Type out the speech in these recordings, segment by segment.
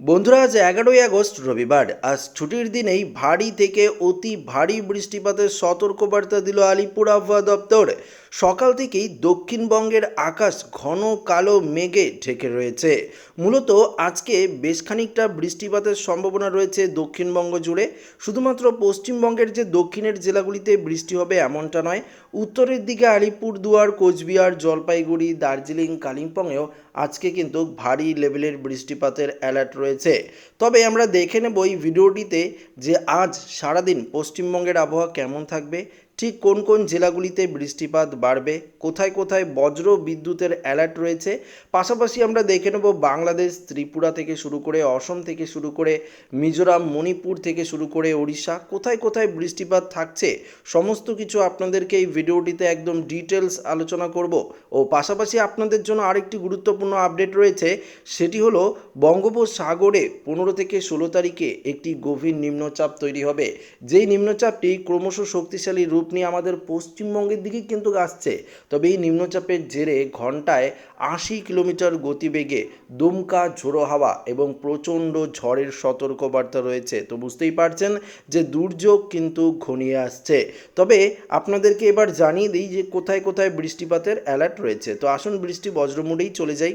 বন্ধুরা, আজ এগারোই আগস্ট, রবিবার। আজ ছুটির দিনেই ভারী থেকে অতি ভারী বৃষ্টিপাতের সতর্কবার্তা দিল আলিপুর আবহাওয়া দপ্তর। সকাল থেকেই দক্ষিণবঙ্গের আকাশ ঘন কালো মেঘে ঢেকে রয়েছে। মূলত আজকে বেশ খানিকটা বৃষ্টিপাতের সম্ভাবনা রয়েছে দক্ষিণবঙ্গ জুড়ে। শুধুমাত্র পশ্চিমবঙ্গের যে দক্ষিণের জেলাগুলিতে বৃষ্টি হবে এমনটা নয়, উত্তরের দিকে আলিপুরদুয়ার কোচবিহার, জলপাইগুড়ি, দার্জিলিং, কালিম্পংয়েও আজকে কিন্তু ভারী লেভেলের বৃষ্টিপাতের অ্যালার্ট রয়েছে তবে আমরা দেখে নেব এই ভিডিওটিতে যে আজ সারাদিন পশ্চিমবঙ্গের আবহাওয়া কেমন থাকবে ঠিক কোন কোন জেলাগুলিতে বৃষ্টিপাত বাড়বে? কোথায় কোথায় বজ্র বিদ্যুতের অ্যালার্ট রয়েছে? পাশাপাশি আমরা দেখে নেব বাংলাদেশ, ত্রিপুরা থেকে শুরু করে অসম থেকে শুরু করে মিজোরাম, মণিপুর থেকে শুরু করে ওড়িশা। কোথায় কোথায় বৃষ্টিপাত থাকছে? সমস্ত কিছু আপনাদেরকে এই ভিডিওটিতে একদম ডিটেলস আলোচনা করব। ও পাশাপাশি আপনাদের জন্য আরেকটি গুরুত্বপূর্ণ আপডেট রয়েছে, সেটি হলো বঙ্গোপসাগরে পনেরো থেকে ষোলো তারিখে একটি গভীর নিম্নচাপ তৈরি হবে। যেই নিম্নচাপটি ক্রমশ শক্তিশালী রূপ নিয়ে আমাদের পশ্চিমবঙ্গের দিকে কিন্তু আসছে। তবে এই নিম্নচাপের জেরে ঘন্টায় আশি কিলোমিটার গতিবেগে দুমকা, ঝোড়ো হাওয়া এবং প্রচণ্ড ঝড়ের সতর্কবার্তা রয়েছে। তো বুঝতেই পারছেন যে দুর্যোগ কিন্তু ঘনিয়ে আসছে। তবে আপনাদেরকে এবার জানিয়ে দিই যে কোথায় কোথায় বৃষ্টিপাতের অ্যালার্ট রয়েছে। তো আসুন বৃষ্টি বজ্রমুডেই চলে যাই।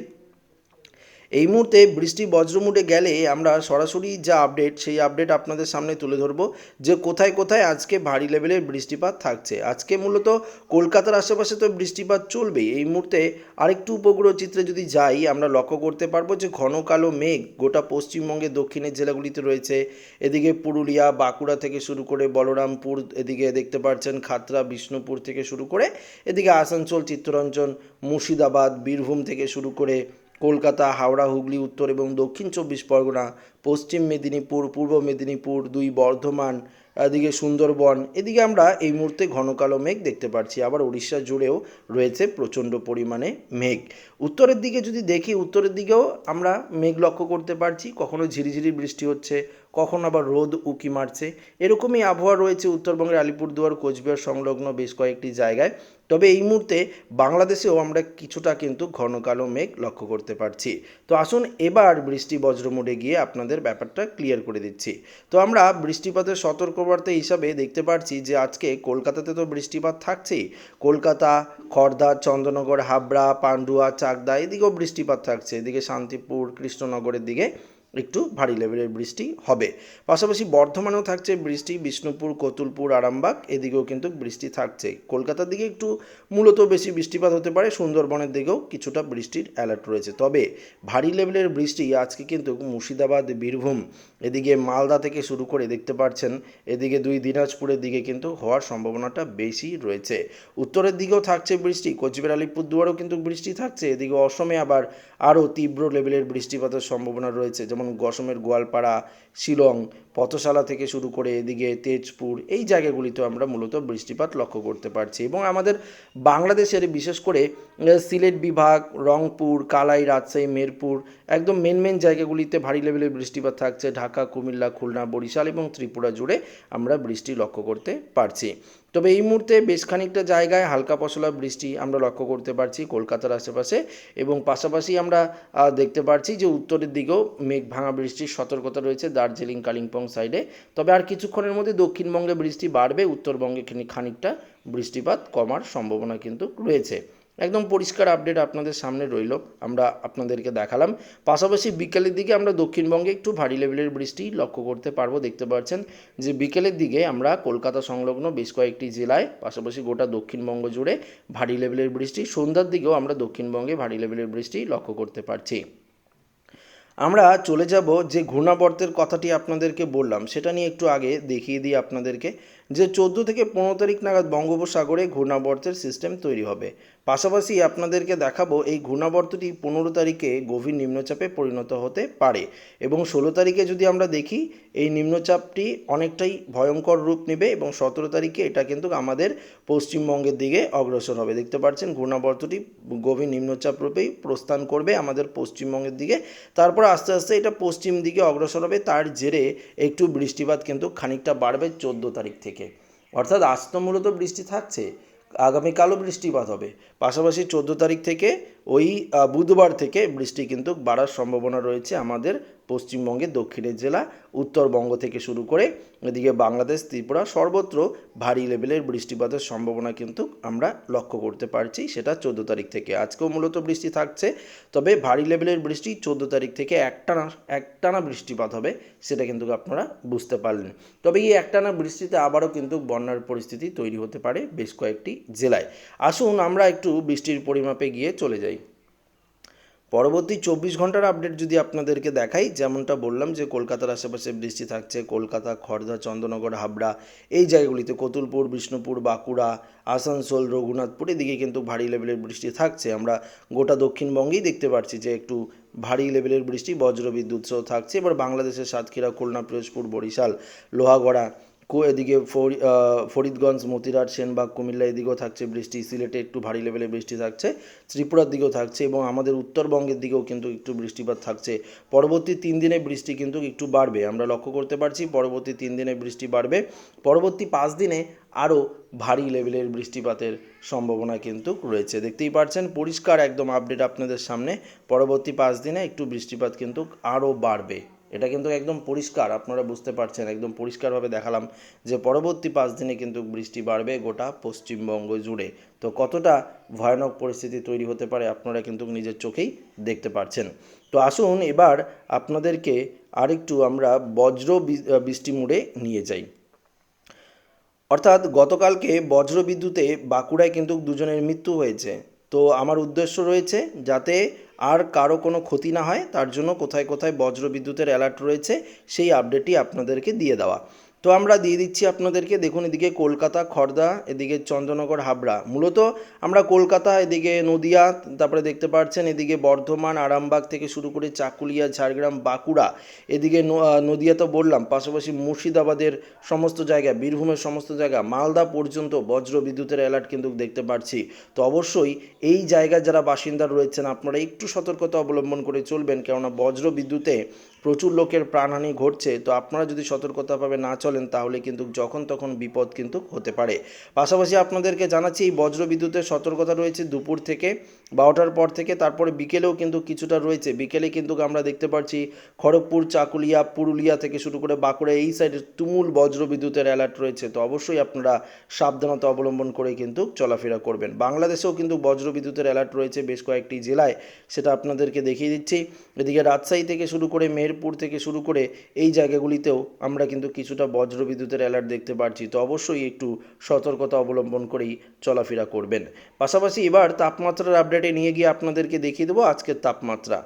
এই মুহূর্তে বৃষ্টি বজ্রমুটে গেলে আমরা সরাসরি যা আপডেট সেই আপডেট আপনাদের সামনে তুলে ধরবো যে কোথায় কোথায় আজকে ভারী লেভেলের বৃষ্টিপাত থাকছে। আজকে মূলত কলকাতার আশেপাশে তো বৃষ্টিপাত চলবেই। এই মুহূর্তে আরেকটু উপগ্রহ চিত্রে যদি যাই, আমরা লক্ষ্য করতে পারব যে ঘন কালো মেঘ গোটা পশ্চিমবঙ্গের দক্ষিণের জেলাগুলিতে রয়েছে। এদিকে পুরুলিয়া, বাঁকুড়া থেকে শুরু করে বলরামপুর, এদিকে দেখতে পাচ্ছেন খাতরা, বিষ্ণুপুর থেকে শুরু করে, এদিকে আসানসোল, চিত্তরঞ্জন, মুর্শিদাবাদ, বীরভূম থেকে শুরু করে কলকাতা হাওড়া হুগলি উত্তর এবং দক্ষিণ চব্বিশ পরগনা পশ্চিম মেদিনীপুর, পূর্ব মেদিনীপুর, দুই বর্ধমান, এদিকে সুন্দরবন, এদিকে আমরা এই মুহূর্তে ঘন কালো মেঘ দেখতে পাচ্ছি। আবার উড়িষ্যা জুড়েও রয়েছে প্রচণ্ড পরিমাণে মেঘ। উত্তরের দিকে যদি দেখি, উত্তরের দিকেও আমরা মেঘ লক্ষ্য করতে পারছি। কখনো ঝিরিঝিরি বৃষ্টি হচ্ছে, কখন আবার রোদ উকি মারছে। এরকমই আবহাওয়া রয়েছে উত্তরবঙ্গের আলিপুরদুয়ার, কোচবিহার সংলগ্ন বেশ কয়েকটি জায়গায়। তবে এই মুহূর্তে বাংলাদেশেও আমরা কিছুটা কিন্তু ঘন কালো মেঘ লক্ষ্য করতে পারছি। তো আসুন এবার বৃষ্টি বজ্রমোডে গিয়ে আপনাদের ব্যাপারটা ক্লিয়ার করে দিচ্ছি। তো আমরা বৃষ্টিপাতের সতর্কবার্তা হিসাবে দেখতে পাচ্ছি যে আজকে কলকাতাতে তো বৃষ্টিপাত থাকছেই। কলকাতা খড়দা চন্দ্রনগর, হাবড়া, পান্ডুয়া, চাকদা এদিকেও বৃষ্টিপাত থাকছে। এদিকে শান্তিপুর, কৃষ্ণনগরের দিকে একটু ভারী লেভেলের বৃষ্টি হবে। পাশাপাশি বর্ধমানেও থাকছে বৃষ্টি, বিষ্ণুপুর, কতুলপুর, আরামবাগ, এদিকেও কিন্তু বৃষ্টি থাকছে। কলকাতার দিকে একটু মূলত বেশি বৃষ্টিপাত হতে পারে, সুন্দরবনের দিকেও কিছুটা বৃষ্টির অ্যালার্ট রয়েছে। তবে ভারী লেভেলের বৃষ্টি আজকে কিন্তু মুর্শিদাবাদ, বীরভূম, এদিকে মালদা থেকে শুরু করে দেখতে পাচ্ছেন এদিকে দুই দিনাজপুরের দিকে কিন্তু হওয়ার সম্ভাবনাটা বেশি রয়েছে। উত্তরের দিকেও থাকছে বৃষ্টি, কোচবিহার, আলিপুরদুয়ারেও কিন্তু বৃষ্টি থাকছে, এদিকে অসমে আবার আরও তীব্র লেভেলের বৃষ্টিপাতের সম্ভাবনা রয়েছে। যেমন অসমের গোয়ালপাড়া, শিলং, পথশালা থেকে শুরু করে এদিকে তেজপুর, এই জায়গাগুলিতে আমরা মূলত বৃষ্টিপাত লক্ষ্য করতে পারছি এবং আমাদের বাংলাদেশের বিশেষ করে সিলেট বিভাগ, রংপুর, কালাই, রাজশাহী, মেরপুর, একদম মেন মেন জায়গাগুলিতে ভারী লেভেলের বৃষ্টিপাত থাকছে। ঢাকা, কুমিল্লা, খুলনা, বরিশাল এবং ত্রিপুরা জুড়ে আমরা বৃষ্টি লক্ষ্য করতে পারছি। তবে এই মুহূর্তে বেশ খানিকটা জায়গায় হালকা পশলা বৃষ্টি আমরা লক্ষ্য করতে পারছি কলকাতার আশেপাশে এবং পাশাপাশি আমরা দেখতে পারছি যে উত্তরের দিকেও মেঘ ভাঙা বৃষ্টির সতর্কতা রয়েছে দার্জিলিং, কালিম্পং সাইডে তবে আর কিছুক্ষণের মধ্যে দক্ষিণবঙ্গে বৃষ্টি বাড়বে, উত্তরবঙ্গে খানি- খানিকটা বৃষ্টিপাত কমার সম্ভাবনা কিন্তু রয়েছে। একদম পরিষ্কার আপডেট আপনাদের সামনে রইল, আমরা আপনাদেরকে দেখালাম। পাশাপাশি বিকেলের দিকে আমরা দক্ষিণবঙ্গে একটু ভারী লেভেলের বৃষ্টি লক্ষ্য করতে পারব, দেখতে পাচ্ছেন যে বিকেলের দিকে আমরা কলকাতা সংলগ্ন বেশ কয়েকটি জেলায়, পাশাপাশি গোটা দক্ষিণবঙ্গ জুড়ে ভারী লেভেলের বৃষ্টি, সন্ধ্যার দিকেও আমরা দক্ষিণবঙ্গে ভারী লেভেলের বৃষ্টি লক্ষ্য করতে পারছি। আমরা চলে যাব যে ঘূর্ণাবর্তের কথাটি আপনাদেরকে বললাম, সেটা নিয়ে একটু আগে দেখিয়ে দিই আপনাদেরকে। যে চোদ্দ থেকে পনেরো তারিখ নাগাদ বঙ্গোপসাগরে ঘূর্ণাবর্তের সিস্টেম তৈরি হবে। পাশাপাশি আপনাদেরকে দেখাবো এই ঘূর্ণাবর্তটি পনেরো তারিখে গভীর নিম্নচাপে পরিণত হতে পারে এবং ষোলো তারিখে যদি আমরা দেখি, এই নিম্নচাপটি অনেকটাই ভয়ঙ্কর রূপ নেবে এবং সতেরো তারিখে এটা কিন্তু আমাদের পশ্চিমবঙ্গের দিকে অগ্রসর হবে। দেখতে পাচ্ছেন, ঘূর্ণাবর্তটি গভীর নিম্নচাপ রূপেই প্রস্থান করবে আমাদের পশ্চিমবঙ্গের দিকে। তারপর আস্তে আস্তে এটা পশ্চিম দিকে অগ্রসর হবে। তার জেরে একটু বৃষ্টিপাত কিন্তু খানিকটা বাড়বে চোদ্দ তারিখ থেকে। অর্থাৎ আজ তো মূলত বৃষ্টি থাকছে আগামীকালও বৃষ্টিপাত হবে। পাশাপাশি চোদ্দ তারিখ থেকে ওই বুধবার থেকে বৃষ্টি কিন্তু বাড়ার সম্ভাবনা রয়েছে আমাদের পশ্চিমবঙ্গের দক্ষিণের জেলা, উত্তরবঙ্গ থেকে শুরু করে এদিকে বাংলাদেশ, ত্রিপুরা সর্বত্র ভারী লেভেলের বৃষ্টিপাতের সম্ভাবনা কিন্তু আমরা লক্ষ্য করতে পারছি, সেটা চোদ্দ তারিখ থেকে। আজকেও মূলত বৃষ্টি থাকছে, তবে ভারী লেভেলের বৃষ্টি চোদ্দ তারিখ থেকে একটানা একটানা বৃষ্টিপাত হবে, সেটা কিন্তু আপনারা বুঝতে পারলেন। তবে এই একটানা বৃষ্টিতে আবারও কিন্তু বন্যার পরিস্থিতি তৈরি হতে পারে বেশ কয়েকটি জেলায়। আসুন আমরা একটু বৃষ্টির পরিমাপে গিয়ে চলে যাই। পরবর্তী চব্বিশ ঘণ্টার আপডেট যদি আপনাদেরকে দেখাই, যেমনটা বললাম যে কলকাতার আশেপাশে বৃষ্টি থাকছে, কলকাতা খড়দা চন্দ্রনগর হাবড়া, এই জায়গাগুলিতে কতুলপুর, বিষ্ণুপুর, বাঁকুড়া, আসানসোল, রঘুনাথপুর, এদিকে কিন্তু ভারী লেভেলের বৃষ্টি থাকছে। আমরা গোটা দক্ষিণবঙ্গেই দেখতে পাচ্ছি যে একটু ভারী লেভেলের বৃষ্টি বজ্র বিদ্যুৎ সহ থাকছে। এবার বাংলাদেশের সাতক্ষীরা, খুলনা, পিরোজপুর, বরিশাল, লোহাগড়া কো এদিকে ফরিদগঞ্জ, মতিরাট, সেনবাগ, কুমিল্লা এদিকেও থাকছে বৃষ্টি, সিলেটে একটু ভারী লেভেলে বৃষ্টি থাকছে, ত্রিপুরার দিকেও থাকছে এবং আমাদের উত্তরবঙ্গের দিকেও কিন্তু একটু বৃষ্টিপাত থাকছে। পরবর্তী তিন দিনে বৃষ্টি কিন্তু একটু বাড়বে, আমরা লক্ষ্য করতে পারছি পরবর্তী তিন দিনে বৃষ্টি বাড়বে। পরবর্তী পাঁচ দিনে আরও ভারী লেভেলের বৃষ্টিপাতের সম্ভাবনা কিন্তু রয়েছে। দেখতেই পাচ্ছেন পরিষ্কার একদম আপডেট আপনাদের সামনে, পরবর্তী পাঁচ দিনে একটু বৃষ্টিপাত কিন্তু আরও বাড়বে। এটা কিন্তু একদম পরিষ্কার, আপনারা বুঝতে পারছেন, একদম পরিষ্কারভাবে দেখালাম যে পরবর্তী পাঁচ দিনে কিন্তু বৃষ্টি বাড়বে গোটা পশ্চিমবঙ্গ জুড়ে। তো কতটা ভয়ানক পরিস্থিতি তৈরি হতে পারে আপনারা কিন্তু নিজের চোখেই দেখতে পারছেন। তো আসুন এবার আপনাদেরকে আরেকটু আমরা বজ্র বৃষ্টি মুড়ে নিয়ে যাই। অর্থাৎ গতকালকে বজ্র বিদ্যুতে বাঁকুড়ায় কিন্তু দুজনের মৃত্যু হয়েছে। তো আমার উদ্দেশ্য রয়েছে যাতে আর কারও কোনো ক্ষতি না হয়, তার জন্য কোথায় কোথায় বজ্র বিদ্যুতের অ্যালার্ট রয়েছে, সেই আপডেটটি আপনাদেরকে দিয়ে দেওয়া। তো আমরা দিয়ে দিচ্ছি আপনাদেরকে, দেখুন এদিকে কলকাতা খড়দা এদিকে চন্দ্রনগর, হাবড়া। মূলত আমরা কলকাতা, এদিকে নদিয়া, তারপরে দেখতে পাচ্ছেন এদিকে বর্ধমান, আরামবাগ থেকে শুরু করে চাকুলিয়া, ঝাড়গ্রাম, বাঁকুড়া, এদিকে নদিয়া তো বললাম, পাশাপাশি মুর্শিদাবাদের সমস্ত জায়গা বীরভূমের সমস্ত জায়গা মালদা পর্যন্ত বজ্র বিদ্যুতের অ্যালার্ট কিন্তু দেখতে পাচ্ছি। তো অবশ্যই এই জায়গার যারা বাসিন্দা রয়েছেন, আপনারা একটু সতর্কতা অবলম্বন করে চলবেন, কেননা বজ্র বিদ্যুতে প্রচুর লোকের প্রাণহানি ঘটছে, তো আপনারা যদি সতর্কতাভাবে না চলেন, তাহলে কিন্তু যখন তখন বিপদ কিন্তু হতে পারে। পাশাপাশি আপনাদেরকে জানাচ্ছি, এই বজ্র বিদ্যুতের সতর্কতা রয়েছে দুপুর থেকে বারোটার পর থেকে, তারপরে বিকেলেও কিন্তু কিছুটা রয়েছে। বিকেলে কিন্তু আমরা দেখতে পাচ্ছি, খড়গপুর, চাকুলিয়া, পুরুলিয়া থেকে শুরু করে বাঁকুড়া, এই সাইডে তুমুল বজ্র বিদ্যুতের অ্যালার্ট রয়েছে, তো অবশ্যই আপনারা সাবধানতা অবলম্বন করে কিন্তু চলাফেরা করবেন। বাংলাদেশেও কিন্তু বজ্র বিদ্যুতের অ্যালার্ট রয়েছে বেশ কয়েকটি জেলায়, সেটা আপনাদেরকে দেখিয়ে দিচ্ছি। এদিকে রাজশাহী থেকে শুরু করে মেহেরপুর থেকে শুরু করে এই জায়গাগুলিতেও আমরা কিন্তু কিছুটা বজ্র বিদ্যুতের অ্যালার্ট দেখতে পাচ্ছি তো অবশ্যই একটু সতর্কতা অবলম্বন করেই চলাফেরা করবেন। পাশাপাশি এবার তাপমাত্রার আপডেটে নিয়ে গিয়ে আপনাদেরকে দেখিয়ে দেবো আজকের তাপমাত্রা।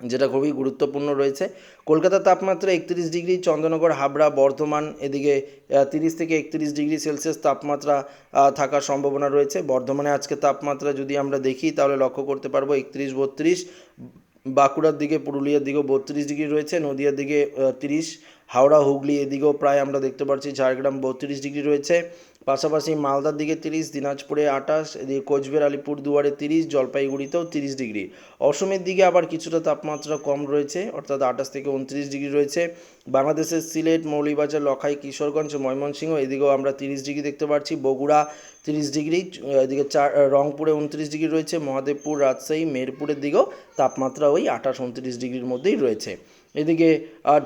যেটা খুবই গুরুত্বপূর্ণ রয়েছে। কলকাতার তাপমাত্রা একত্রিশ ডিগ্রি, চন্দ্রনগর, হাবড়া, বর্ধমান এদিকে তিরিশ থেকে একত্রিশ ডিগ্রি সেলসিয়াস তাপমাত্রা থাকার সম্ভাবনা রয়েছে। বর্ধমানে আজকে তাপমাত্রা যদি আমরা দেখি, তাহলে লক্ষ্য করতে পারব একত্রিশ, বত্রিশ বাঁকুড়ার দিকে, পুরুলিয়ার দিকেও বত্রিশ ডিগ্রি রয়েছে, নদিয়ার দিকে তিরিশ, হাওড়া, হুগলি এদিকেও প্রায় আমরা দেখতে পাচ্ছি ঝাড়গ্রাম বত্রিশ ডিগ্রি রয়েছে। পাশাপাশি মালদার দিকে তিরিশ, দিনাজপুরে আঠাশ, এদিকে কোচবিহার, আলিপুর দুয়ারে তিরিশ, জলপাইগুড়িতেও তিরিশ ডিগ্রি। অসমের দিকে আবার কিছুটা তাপমাত্রা কম রয়েছে, অর্থাৎ আঠাশ থেকে উনত্রিশ ডিগ্রি রয়েছে। বাংলাদেশের সিলেট মৌলিবাজার লখাই, কিশোরগঞ্জ, ময়মনসিংহ, এদিকেও আমরা তিরিশ ডিগ্রি দেখতে পাচ্ছি। বগুড়া তিরিশ ডিগ্রি, এদিকে চার রংপুরে উনত্রিশ ডিগ্রি রয়েছে। মহাদেবপুর, রাজশাহী মেরপুরের দিকেও তাপমাত্রা ওই আঠাশ, উনত্রিশ ডিগ্রির মধ্যেই রয়েছে। এদিকে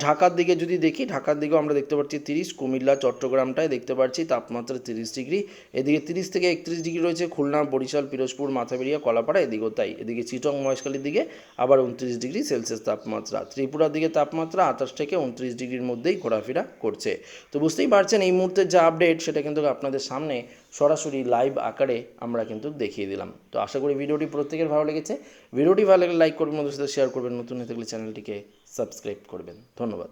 ঢাকার দিকে যদি দেখি, ঢাকার দিকেও আমরা দেখতে পাচ্ছি তিরিশ, কুমিল্লা, চট্টগ্রামটায় দেখতে পাচ্ছি তাপমাত্রা তিরিশ ডিগ্রি, এদিকে তিরিশ থেকে একত্রিশ ডিগ্রি রয়েছে খুলনা, বরিশাল, পিরোজপুর, মাথাবেরিয়া, কলাপাড়া এদিকেও তাই। এদিকে চিটং মহেশখালীর দিকে আবার উনত্রিশ ডিগ্রি সেলসিয়াস তাপমাত্রা। ত্রিপুরার দিকে তাপমাত্রা আঠাশ থেকে উনত্রিশ ডিগ্রির মধ্যেই ঘোরাফেরা করছে। তো বুঝতেই পারছেন এই মুহূর্তের যা আপডেট সেটা কিন্তু আপনাদের সামনে সরাসরি লাইভ আকারে আমরা কিন্তু দেখিয়ে দিলাম। তো আশা করি ভিডিওটি প্রত্যেকের ভালো লেগেছে। ভিডিওটি ভালো লাগলে লাইক করবেন, বন্ধুদের সাথে শেয়ার করবেন, নতুন হয়ে থাকলে চ্যানেলটিকে সাবস্ক্রাইব করবেন। ধন্যবাদ।